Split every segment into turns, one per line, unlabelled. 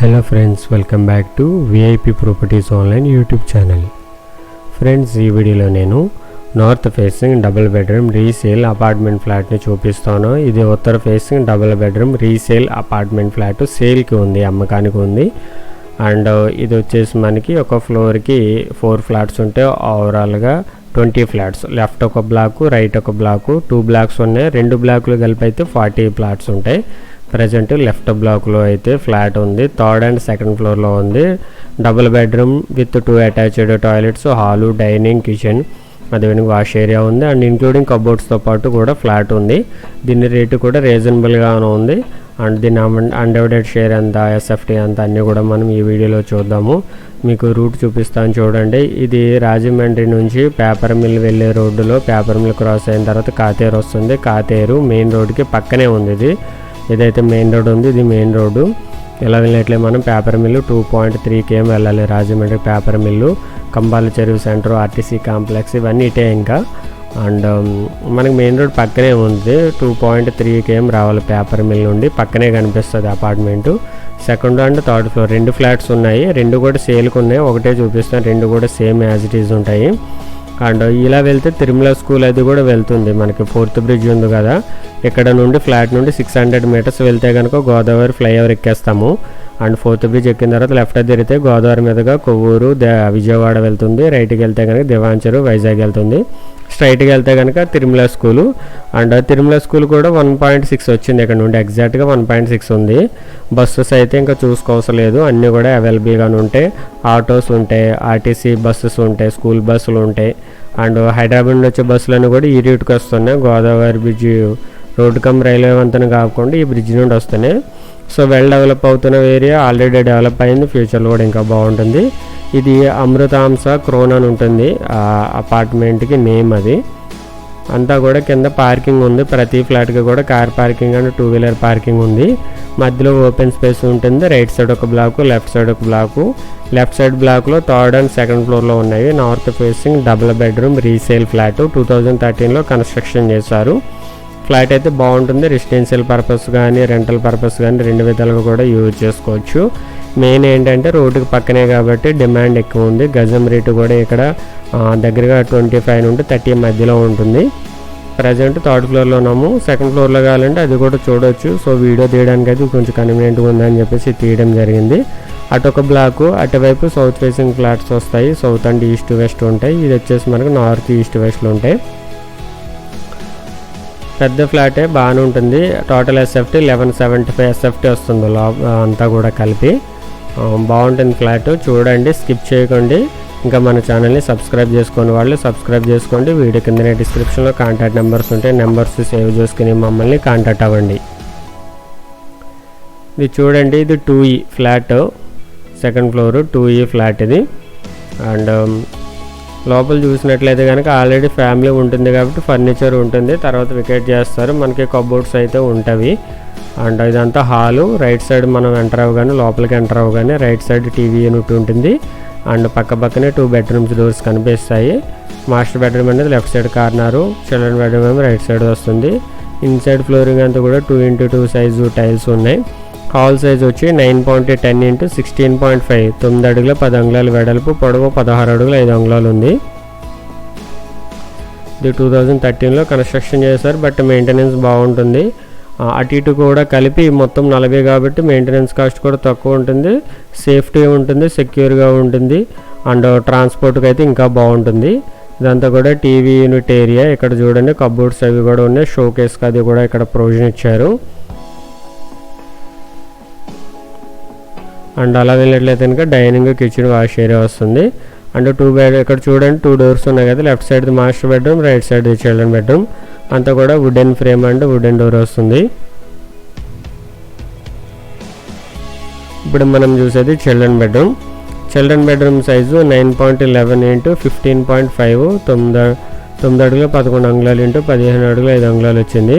Hello friends welcome back to VIP properties online YouTube channel friends ఈ వీడియోలో నేను north facing double bedroom resale apartment ఫ్లాట్ని చూపిస్తాను. ఇది ఉత్తర facing double bedroom resale apartment flat సేల్కి ఉంది అమ్మకానికి ఉంది. అండ్ uh, ఇది వచ్చేసి మనకి ఒక ఫ్లోర్కి ఫోర్ ఫ్లాట్స్ ఉంటే ఓవరాల్గా ట్వంటీ ఫ్లాట్స్ లెఫ్ట్ ఒక బ్లాకు రైట్ ఒక బ్లాకు టూ బ్లాక్స్ ఉన్నాయి. రెండు బ్లాకులు కలిపి అయితే ఫార్టీ ఫ్లాట్స్ ఉంటాయి. ప్రజెంట్ లెఫ్ట్ బ్లాక్లో అయితే ఫ్లాట్ ఉంది. థర్డ్ అండ్ సెకండ్ ఫ్లోర్లో ఉంది. Double bedroom with two attached toilets hall dining kitchen అదేవిధంగా వాష్ ఏరియా ఉంది. అండ్ ఇంక్లూడింగ్ కబోర్డ్స్తో పాటు కూడా ఫ్లాట్ ఉంది. దీని రేటు కూడా రీజనబుల్గానే ఉంది. అండ్ దీని అన్డివైడెడ్ షేర్ ఎంత ఎస్ఎఫ్టీ ఎంత అన్నీ కూడా మనం ఈ వీడియోలో చూద్దాము. మీకు రూట్ చూపిస్తాను చూడండి. ఇది రాజమండ్రి నుంచి పేపర్ మిల్ వెళ్ళే రోడ్డులో పేపర్ మిల్ క్రాస్ అయిన తర్వాత కాతేరు వస్తుంది. కాతేరు మెయిన్ రోడ్కి పక్కనే ఉంది ఇది. ఇదైతే మెయిన్ రోడ్ ఉంది ఇది మెయిన్ రోడ్డు ఇలా వెళ్ళినట్లే మనం paper mill two point three KM వెళ్ళాలి. రాజమండ్రి పేపర్ మిల్లు కంబాల చెరువు సెంటర్ ఆర్టీసీ కాంప్లెక్స్ ఇవన్నీ ఇటే ఇంకా. అండ్ um, మనకి మెయిన్ రోడ్ పక్కనే ఉంది. టూ పాయింట్ త్రీ కేఎం రావాలి పేపర్ మిల్ నుండి. పక్కనే కనిపిస్తుంది apartment second and third floor రెండు ఫ్లాట్స్ ఉన్నాయి. రెండు కూడా సేల్కి ఉన్నాయి. ఒకటే చూపిస్తాను రెండు కూడా సేమ్ యాజ్ ఇట్ ఈజ్ ఉంటాయి. అండ్ ఇలా వెళ్తే తిరుమల స్కూల్ అది కూడా వెళ్తుంది. మనకి ఫోర్త్ బ్రిడ్జ్ ఉంది కదా. ఇక్కడ నుండి ఫ్లాట్ నుండి సిక్స్ హండ్రెడ్ మీటర్స్ వెళ్తే కనుక గోదావరి ఫ్లైఓవర్ ఎక్కేస్తాము. అండ్ ఫోర్త్ బ్రిడ్జ్ ఎక్కిన తర్వాత లెఫ్ట్ తిరిగితే గోదావరి మీదుగా కొవ్వూరు దే విజయవాడ వెళ్తుంది. రైట్కి వెళ్తే కనుక దివాంచరు వైజాగ్ వెళ్తుంది. స్ట్రైట్కి వెళ్తే కనుక Tirumala school. And Tirumala school కూడా వన్ పాయింట్ సిక్స్ వచ్చింది ఇక్కడ నుండి. ఎగ్జాక్ట్గా వన్ పాయింట్ సిక్స్ ఉంది. బస్సెస్ అయితే ఇంకా చూసుకోవసరం లేదు. అన్నీ కూడా అవైలబుల్గానే ఉంటాయి ఆటోస్ ఉంటాయి ఆర్టీసీ బస్సెస్ ఉంటాయి స్కూల్ బస్సులు ఉంటాయి. అండ్ హైదరాబాద్ నుండి వచ్చే బస్సులన్నీ కూడా ఈ రూట్కి వస్తున్నాయి. Godavari bridge road come railway వంతెన కాకుండా ఈ బ్రిడ్జ్ నుండి వస్తున్నాయి. సో వెల్ డెవలప్ అవుతున్న ఏరియా ఆల్రెడీ డెవలప్ అయింది. ఫ్యూచర్లో కూడా ఇంకా బాగుంటుంది. ఇది అమృతాంశ క్రోన్ అని ఉంటుంది. ఆ అపార్ట్మెంట్కి నేమ్ అది. అంతా కూడా కింద పార్కింగ్ ఉంది. ప్రతి ఫ్లాట్కి కూడా car parking and two wheeler parking ఉంది. మధ్యలో ఓపెన్ స్పేస్ ఉంటుంది. రైట్ సైడ్ ఒక బ్లాకు లెఫ్ట్ సైడ్ ఒక బ్లాకు. లెఫ్ట్ సైడ్ బ్లాక్లో థర్డ్ అండ్ సెకండ్ ఫ్లోర్లో ఉన్నాయి. North facing double bedroom resale flat two thousand థర్టీన్లో construction చేశారు. ఫ్లాట్ అయితే బాగుంటుంది. రెసిడెన్షియల్ పర్పస్ కానీ రెంటల్ పర్పస్ కానీ రెండు విధాలుగా కూడా యూజ్ చేసుకోవచ్చు. మెయిన్ ఏంటంటే రోడ్డుకి పక్కనే కాబట్టి డిమాండ్ ఎక్కువ ఉంది. గజం రేటు కూడా ఇక్కడ దగ్గరగా ట్వంటీ ఫైవ్ నుండి థర్టీ మధ్యలో ఉంటుంది. ప్రజెంట్ థర్డ్ ఫ్లోర్లో ఉన్నాము. సెకండ్ ఫ్లోర్లో కావాలంటే అది కూడా చూడొచ్చు. సో వీడియో తీయడానికి అది కొంచెం కన్వీనియంట్గా ఉందని చెప్పేసి తీయడం జరిగింది. అటు ఒక బ్లాకు అటువైపు సౌత్ ఫేసింగ్ ఫ్లాట్స్ వస్తాయి. సౌత్ అండ్ ఈస్ట్ వెస్ట్ ఉంటాయి. ఇది వచ్చేసి మనకు నార్త్ ఈస్ట్ వెస్ట్లు ఉంటాయి. పెద్ద ఫ్లాటే బాగానే ఉంటుంది. Total SFT eleven seventy five SFT వస్తుంది. లో అంతా కూడా కలిపి. Um, బాగుంటుంది ఫ్లాట్ చూడండి స్కిప్ చేయకండి. ఇంకా మన ఛానల్ని సబ్స్క్రైబ్ చేసుకుని వాళ్ళు సబ్స్క్రైబ్ చేసుకోండి. వీడియో కిందనే డిస్క్రిప్షన్లో కాంటాక్ట్ నెంబర్స్ ఉంటాయి నెంబర్స్ సేవ్ చేసుకుని మమ్మల్ని కాంటాక్ట్ అవ్వండి. ఇది చూడండి ఇది two E flat second floor two E flat ఇది. అండ్ um, లోపల చూసినట్లయితే కనుక ఆల్రెడీ ఫ్యామిలీ ఉంటుంది కాబట్టి ఫర్నిచర్ ఉంటుంది. తర్వాత వికెట్ చేస్తారు. మనకి కబోర్డ్స్ అయితే ఉంటవి. అండ్ ఇదంతా హాలు. రైట్ సైడ్ మనం ఎంటర్ అవ్వగానే లోపలికి ఎంటర్ అవ్వగానే రైట్ సైడ్ టీవీ యూనిట్ ఉంటుంది. అండ్ పక్క పక్కనే టూ బెడ్రూమ్స్ డోర్స్ కనిపిస్తాయి. మాస్టర్ బెడ్రూమ్ అనేది left side corner children bedroom ఏమో రైట్ సైడ్ వస్తుంది. ఇన్సైడ్ ఫ్లోరింగ్ అంతా కూడా two into two size tiles ఉన్నాయి. హాల్ సైజ్ వచ్చి nine point ten into sixteen point five తొమ్మిది అడుగుల పది అంగుళాలు వెడల్పు పొడవు పదహారు అడుగుల ఐదు అంగుళాలు ఉంది. ఇది టూ థౌజండ్ థర్టీన్లో కన్స్ట్రక్షన్ చేశారు బట్ మెయింటెనెన్స్ బాగుంటుంది. అటు ఇటు కూడా కలిపి మొత్తం నలభై కాబట్టి మెయింటెనెన్స్ కాస్ట్ కూడా తక్కువ ఉంటుంది సేఫ్టీ ఉంటుంది సెక్యూర్గా ఉంటుంది అండ్ ట్రాన్స్పోర్ట్కి అయితే ఇంకా బాగుంటుంది. ఇదంతా కూడా టీవీ యూనిట్ ఏరియా ఇక్కడ చూడండి కబోర్డ్స్ అవి కూడా ఉన్నాయి షో కేస్కి అది కూడా ఇక్కడ ప్రొవిజన్ ఇచ్చారు. అండ్ అలా వెళ్ళినట్లయితే కనుక డైనింగ్ కిచెన్ వాష్ ఏరియా వస్తుంది. అండ్ టూ బెడ్ ఇక్కడ చూడండి టూ డోర్స్ ఉన్నాయి కదా left side master bedroom right side children bedroom అంతా కూడా wooden frame and wooden door వస్తుంది. ఇప్పుడు మనం చూసేది children bedroom children bedroom size nine point eleven into fifteen point five తొమ్మిది తొమ్మిది అడుగులు పదకొండు అంగుళాలు ఇంటూ పదిహేను అడుగులు ఐదు అంగుళాలు వచ్చింది.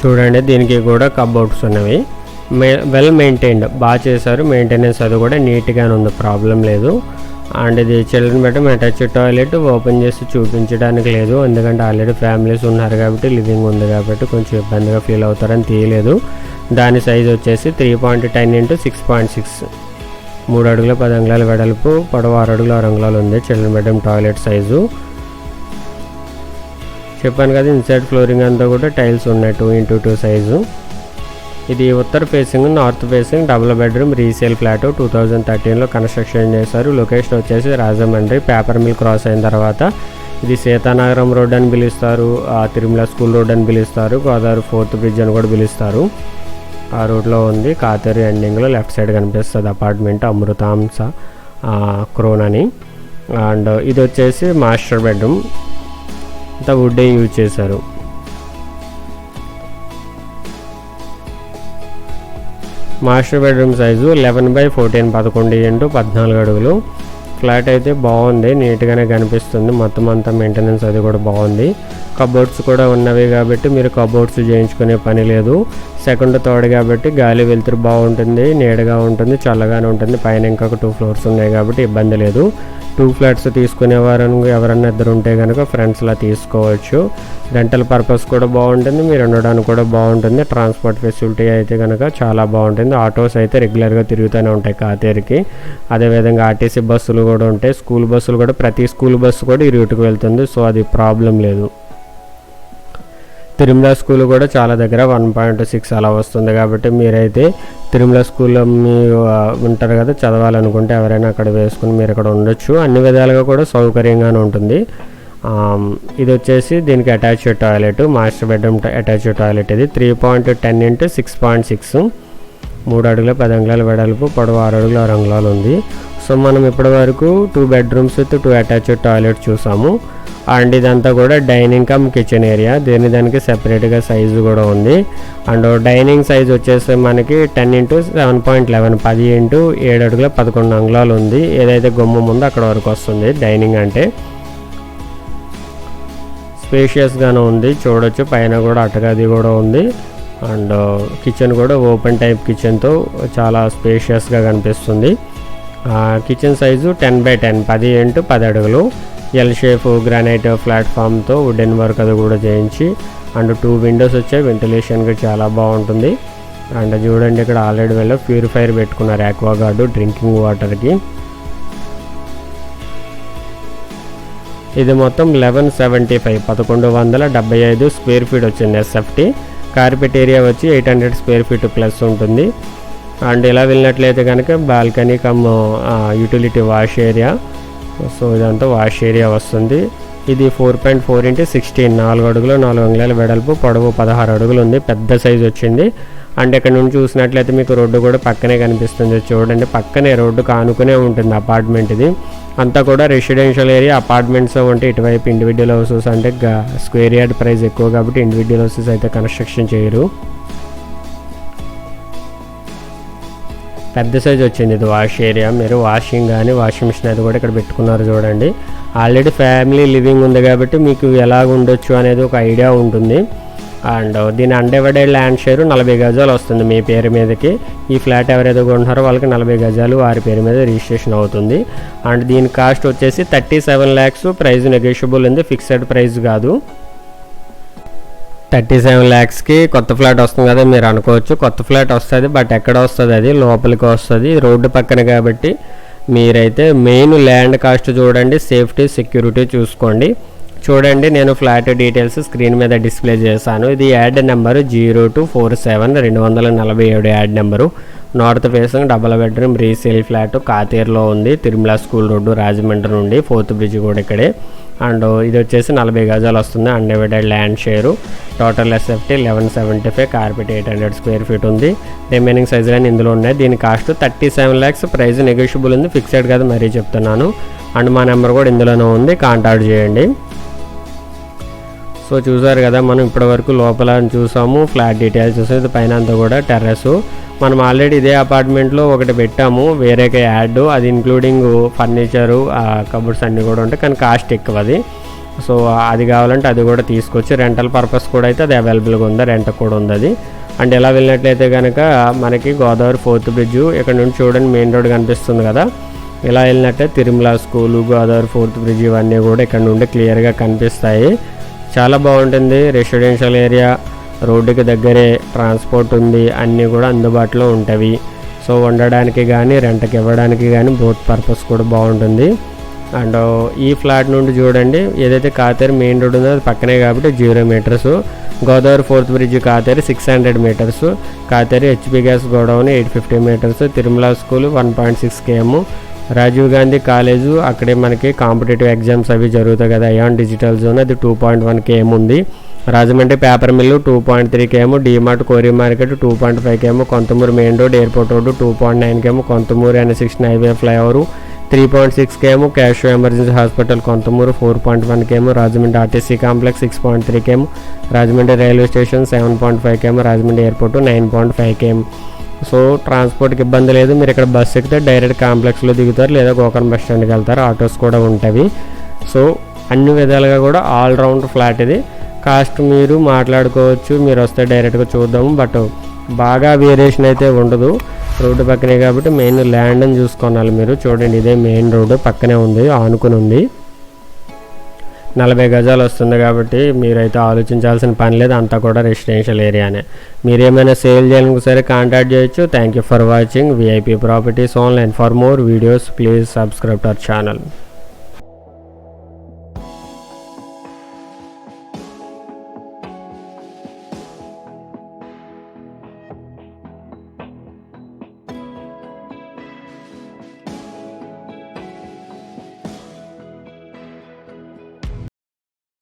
చూడండి దీనికి కూడా కబోర్డ్స్ ఉన్నవి. వెల్ మెయింటైన్డ్ బాగా చేశారు. మెయింటెనెన్స్ అది కూడా నీట్గానే ఉంది. ప్రాబ్లం లేదు. అండ్ ఇది children bedroom attach toilet open చేసి చూపించడానికి లేదు. ఎందుకంటే ఆల్రెడీ ఫ్యామిలీస్ ఉన్నారు కాబట్టి లివింగ్ ఉంది కాబట్టి కొంచెం ఇబ్బందిగా ఫీల్ అవుతారని తీయలేదు. దాని సైజ్ వచ్చేసి three point ten into six point six మూడు అడుగుల పది అంగుళాల వెడల్పు పొడవు ఆరు అడుగుల ఆరు అంగుళాలు ఉంది చిల్డ్రన్ బెడ్రూమ్ టాయిలెట్ సైజు చెప్పాను కదా ఇన్సైడ్ ఫ్లోరింగ్ అంతా కూడా టైల్స్ ఉన్నాయి టూ ఇంటూ టూ సైజు ఇది ఉత్తర facing north facing double bedroom resale flat two thousand థర్టీన్లో construction చేశారు. లొకేషన్ వచ్చేసి రాజమండ్రి పేపర్ మిల్ క్రాస్ అయిన తర్వాత ఇది సీతానగరం రోడ్ అని పిలుస్తారు. ఆ తిరుమల స్కూల్ రోడ్ అని పిలుస్తారు. గోదావరి ఫోర్త్ బ్రిడ్జ్ అని కూడా పిలుస్తారు. ఆ రోడ్లో ఉంది. కాతేరు ఎండింగ్లో లెఫ్ట్ సైడ్ కనిపిస్తుంది అపార్ట్మెంట్ అమృతాంస క్రోన్ అని. అండ్ ఇది వచ్చేసి మాస్టర్ బెడ్రూమ్ అంతా వుడ్డే యూజ్ చేశారు. Master bedroom size eleven by fourteen పదకొండు ఇంటూ పద్నాలుగు అడుగులు. ఫ్లాట్ అయితే బాగుంది నీట్గానే కనిపిస్తుంది. మొత్తం అంతా మెయింటెనెన్స్ అది కూడా బాగుంది. కబోర్డ్స్ కూడా ఉన్నవి కాబట్టి మీరు కబోర్డ్స్ చేయించుకునే పని లేదు. సెకండ్ థర్డ్ కాబట్టి గాలి వెలుతురు బాగుంటుంది నీడగా ఉంటుంది చల్లగానే ఉంటుంది. పైన ఇంకొక టూ ఫ్లోర్స్ ఉన్నాయి కాబట్టి ఇబ్బంది లేదు. టూ ఫ్లాట్స్ తీసుకునేవారు ఎవరన్నా ఇద్దరు ఉంటే కనుక ఫ్రెండ్స్లా తీసుకోవచ్చు. రెంటల్ పర్పస్ కూడా బాగుంటుంది మీరు ఉండడానికి కూడా బాగుంటుంది. ట్రాన్స్పోర్ట్ ఫెసిలిటీ అయితే కనుక చాలా బాగుంటుంది. ఆటోస్ అయితే రెగ్యులర్గా తిరుగుతూనే ఉంటాయి కాతేరికి. అదేవిధంగా ఆర్టీసీ బస్సులు కూడా ఉంటాయి. స్కూల్ బస్సులు కూడా ప్రతి స్కూల్ బస్సు కూడా ఈ రూట్కి వెళ్తుంది. సో అది ప్రాబ్లం లేదు. తిరుమల స్కూల్ కూడా చాలా దగ్గర వన్ పాయింట్ సిక్స్ అలా వస్తుంది కాబట్టి మీరైతే తిరుమల స్కూల్లో మీరు ఉంటారు కదా చదవాలనుకుంటే ఎవరైనా అక్కడ వేసుకుని మీరు అక్కడ ఉండొచ్చు. అన్ని విధాలుగా కూడా సౌకర్యంగానే ఉంటుంది. ఇది వచ్చేసి దీనికి attached toilet master bedroom attached toilet ఇది. Three point ten into six point six. మూడు అడుగుల పది అంగుళాల వెడల్పు పొడవు ఆరు అడుగుల ఆరు అంగుళాలు ఉంది. సో మనం ఇప్పటి వరకు two bedrooms with two attached toilet చూసాము. అండ్ ఇదంతా కూడా డైనింగ్ కమ్ కిచెన్ ఏరియా దీని దానికి సెపరేట్గా సైజు కూడా ఉంది. అండ్ డైనింగ్ సైజ్ వచ్చేసి మనకి ten into seven point eleven పది ఇంటూ ఏడు అడుగుల పదకొండు అంగుళాలు ఉంది. ఏదైతే గుమ్మం ఉందో అక్కడ వరకు వస్తుంది డైనింగ్ అంటే. స్పేషియస్గానే ఉంది. చూడొచ్చు. పైన కూడా అటగది కూడా ఉంది. అండ్ కిచెన్ కూడా ఓపెన్ టైప్ కిచెన్తో చాలా స్పేషియస్గా కనిపిస్తుంది. Kitchen size ten by ten పది ఇంటూ పది అడుగులు. ఎల్ షేప్ గ్రానైట్ ప్లాట్ఫామ్తో వుడెన్ వర్క్ అది కూడా చేయించి అండ్ టూ విండోస్ వచ్చాయి. వెంటిలేషన్కి చాలా బాగుంటుంది. అండ్ చూడండి ఇక్కడ ఆల్రెడీ వెళ్ళి ప్యూరిఫైర్ పెట్టుకున్నారు ఆక్వాగార్డు డ్రింకింగ్ వాటర్కి ఇది మొత్తం లెవెన్ సెవెంటీ ఫైవ్ పదకొండు వందల డెబ్బై ఐదు స్క్వేర్ ఫీట్ వచ్చింది ఎస్ఎఫ్టీ కార్పెట్ ఏరియా వచ్చి eight hundred square feet plus ఉంటుంది. అండ్ ఇలా వెళ్ళినట్లయితే కనుక balcony come utility wash area. So ఇదంతా వాష్ ఏరియా వస్తుంది. ఇది four point four into sixteen నాలుగు అడుగులు నాలుగు అంగుళాల వెడల్పు పొడవు పదహారు అడుగులు ఉంది. పెద్ద సైజ్ వచ్చింది. అండ్ ఇక్కడ నుండి చూసినట్లయితే మీకు రోడ్డు కూడా పక్కనే కనిపిస్తుంది. చూడండి పక్కనే రోడ్డు కానుకునే ఉంటుంది అపార్ట్మెంట్ ఇది. అంతా కూడా రెసిడెన్షియల్ ఏరియా అపార్ట్మెంట్స్ ఉంటే ఇటువైపు ఇండివిజువల్ హౌసెస్ అంటే స్క్వేర్ యార్డ్ ప్రైస్ ఎక్కువ కాబట్టి ఇండివిజువల్ హౌసెస్ అయితే కన్స్ట్రక్షన్ చేయరు. పెద్ద సైజ్ వచ్చింది ఇది వాష్ ఏరియా మీరు వాషింగ్ కానీ వాషింగ్ మిషన్ అది కూడా ఇక్కడ పెట్టుకున్నారు చూడండి. ఆల్రెడీ ఫ్యామిలీ లివింగ్ ఉంది కాబట్టి మీకు ఎలా ఉండొచ్చు అనేది ఒక ఐడియా ఉంటుంది. అండ్ దీని అన్డివైడెడ్ ల్యాండ్ షేర్ నలభై గజాలు వస్తుంది మీ పేరు మీదకి. ఈ ఫ్లాట్ ఎవరైతే కొంటున్నారో వాళ్ళకి నలభై గజాలు వారి పేరు మీద రిజిస్ట్రేషన్ అవుతుంది. అండ్ దీని కాస్ట్ వచ్చేసి thirty seven lakhs. Price negotiable ఉంది. ఫిక్స్డ్ ప్రైస్ కాదు. థర్టీ సెవెన్ ల్యాక్స్కి కొత్త ఫ్లాట్ వస్తుంది కదా మీరు అనుకోవచ్చు. కొత్త ఫ్లాట్ వస్తుంది బట్ ఎక్కడ వస్తుంది అది? లోపలికి వస్తుంది. రోడ్డు పక్కన కాబట్టి మీరైతే మెయిన్ ల్యాండ్ కాస్ట్ చూడండి. సేఫ్టీ సెక్యూరిటీ చూసుకోండి. చూడండి నేను ఫ్లాట్ డీటెయిల్స్ స్క్రీన్ మీద డిస్ప్లే చేశాను. ఇది ad number zero two four seven రెండు వందల నలభై ఏడు ad number. North facing double bedroom resale flat కాతేరులో ఉంది తిరుమల స్కూల్ రోడ్డు రాజమండ్రి నుండి ఫోర్త్ బ్రిడ్జ్ కూడా ఇక్కడే. అండ్ ఇది వచ్చేసి నలభై గజాలు వస్తుంది undivided land share total SFT eleven seventy five carpet eight hundred square feet ఉంది. రిమైనింగ్ సైజులన్నీ ఇందులో ఉన్నాయి. దీని cost thirty seven lakhs price negotiable ఉంది ఫిక్స్డ్ కదా మరీ చెప్తున్నాను. అండ్ మా నెంబర్ కూడా ఇందులోనే ఉంది కాంటాక్ట్ చేయండి. సో చూసారు కదా మనం ఇప్పటివరకు లోపల చూసాము ఫ్లాట్ డీటెయిల్స్ చూసాం ఇది పైన అంతా కూడా టెర్రస్ మనం ఆల్రెడీ ఇదే అపార్ట్మెంట్లో ఒకటి పెట్టాము వేరేక యాడ్. అది ఇంక్లూడింగ్ ఫర్నిచరు కబుర్స్ అన్నీ కూడా ఉంటాయి. కానీ కాస్ట్ ఎక్కువ అది. సో అది కావాలంటే అది కూడా తీసుకొచ్చి రెంటల్ పర్పస్ కూడా అయితే అది అవైలబుల్గా ఉంది రెంట్ కూడా ఉంది అది. అండ్ ఎలా వెళ్ళినట్లయితే కనుక మనకి గోదావరి ఫోర్త్ బ్రిడ్జ్ ఇక్కడ నుండి చూడండి మెయిన్ రోడ్ కనిపిస్తుంది కదా. ఇలా వెళ్ళినట్టే Tirumala school Godavari fourth bridge ఇవన్నీ కూడా ఇక్కడ నుండి క్లియర్గా కనిపిస్తాయి. చాలా బాగుంటుంది. రెసిడెన్షియల్ ఏరియా రోడ్డుకి దగ్గరే ట్రాన్స్పోర్ట్ ఉంది. అన్నీ కూడా అందుబాటులో ఉంటవి. సో ఉండడానికి కానీ రెంట్కి ఇవ్వడానికి కానీ బోత్ పర్పస్ కూడా బాగుంటుంది. అండ్ ఈ ఫ్లాట్ నుండి చూడండి ఏదైతే కాతేరు మెయిన్ రోడ్ ఉందో అది పక్కనే కాబట్టి zero metres. Godavari fourth bridge Katheru six hundred metres. Katheru HP gas godown eight fifty metres. Tirumala school one point six KM Rajiv Gandhi college అక్కడే మనకి కాంపిటేటివ్ ఎగ్జామ్స్ అవి జరుగుతాయి కదా అయాన్ డిజిటల్ జోన్ అది టూ పాయింట్ వన్ కేఎం ఉంది. Rajahmundry paper mill two point three KM DMart కోరి market two point five KM Konthamuru main road airport road two point nine KM Konthamuru N sixteen highway flyover three point six KM cash emergency hospital Konthamuru four point one KM Rajahmundry RTC complex six point three KM Rajahmundry railway station seven point five KM Rajahmundry airport nine point five KM so ట్రాన్స్పోర్ట్కి ఇబ్బంది లేదు. మీరు ఇక్కడ bus ఎక్కితే direct కాంప్లెక్స్లో దిగుతారు లేదా Gokarna bus స్టాండ్కి వెళ్తారు. ఆటోస్ కూడా ఉంటాయి. సో అన్ని విధాలుగా కూడా ఆల్ రౌండ్ ఫ్లాట్ ఇది. కాస్ట్ మీరు మాట్లాడుకోవచ్చు మీరు వస్తే డైరెక్ట్గా చూద్దాము. బట్ బాగా వేరియేషన్ అయితే ఉండదు. రోడ్డు పక్కనే కాబట్టి మెయిన్ ల్యాండ్ అని చూసుకోవాలి మీరు. చూడండి ఇదే మెయిన్ రోడ్డు పక్కనే ఉంది ఆనుకుని ఉంది. నలభై గజాలు వస్తుంది కాబట్టి మీరైతే ఆలోచించాల్సిన పని లేదు అంతా కూడా రెసిడెన్షియల్ ఏరియానే మీరేమైనా సేల్ చేయాలని సరే కాంటాక్ట్ చేయొచ్చు. Thank you for watching VIP properties online for more videos please subscribe to our channel